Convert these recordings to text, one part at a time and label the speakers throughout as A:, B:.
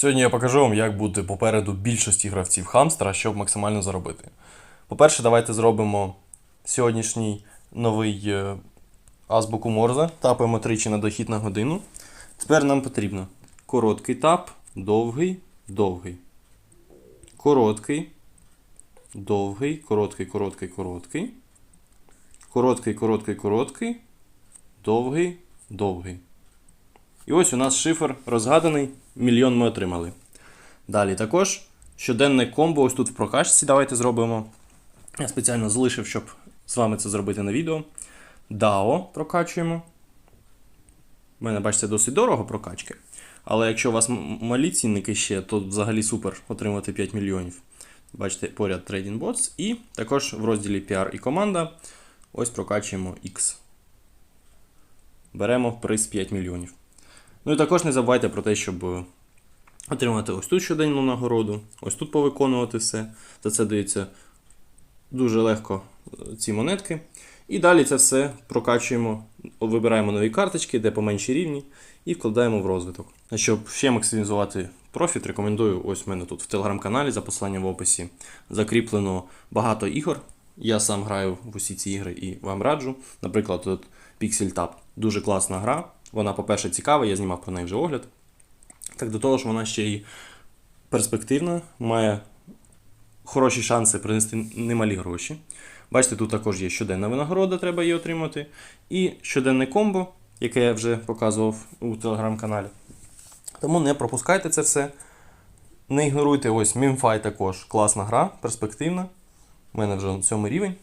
A: Сьогодні я покажу вам, як бути попереду більшості гравців хамстера, щоб максимально заробити. По-перше, давайте зробимо сьогоднішній новий е, азбуку Морзе. Тапаємо тричі на дохід на годину. Тепер нам потрібно короткий тап, довгий, довгий. Короткий, довгий, короткий, короткий, короткий. Короткий, короткий, короткий. Довгий, довгий. І ось у нас шифр розгаданий, мільйон ми отримали. Далі також щоденне комбо ось тут в прокачці давайте зробимо. Я спеціально залишив, щоб з вами це зробити на відео. DAO прокачуємо. У мене, бачите, досить дорого прокачки. Але якщо у вас малі цінники ще, то взагалі супер отримати 5 мільйонів. Бачите, поряд Trading Bots. І також в розділі PR і команда ось прокачуємо X. Беремо приз 5 мільйонів. Ну і також не забувайте про те, щоб е, отримати ось тут щоденну нагороду, ось тут повиконувати все. За це дається дуже легко е, ці монетки. І далі це все прокачуємо, вибираємо нові карточки, де поменші рівні, і вкладаємо в розвиток. А щоб ще максимізувати профіт, рекомендую ось в мене тут в телеграм-каналі за посиланням в описі закріплено багато ігор. Я сам граю в усі ці ігри і вам раджу. Наприклад, тут Pixel Tab дуже класна гра. Вона, по-перше, цікава, я знімав про неї вже огляд. Так до того ж, вона ще й перспективна, має хороші шанси принести немалі гроші. Бачите, тут також є щоденна винагорода, треба її отримати. І щоденне комбо, яке я вже показував у телеграм-каналі. Тому не пропускайте це все. Не ігноруйте ось Mimfy також класна гра, перспективна. У мене вже сьомий рівень.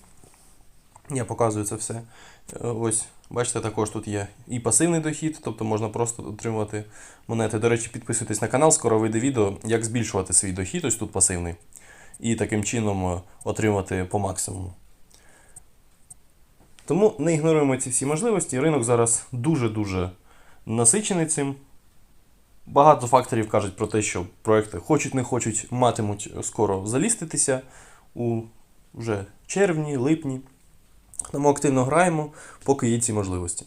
A: Я показую це все. Е, Ось, бачите, також тут є і пасивний дохід, тобто можна просто отримувати монети. До речі, підписуйтесь на канал, скоро вийде відео, як збільшувати свій дохід, ось тут пасивний. І таким чином е, отримати по максимуму. Тому не ігноруємо ці всі можливості. Ринок зараз дуже-дуже насичений цим. Багато факторів кажуть про те, що проекти хочуть не хочуть, матимуть скоро заліститися у вже червні, липні. Тому активно граємо, поки є ці можливості.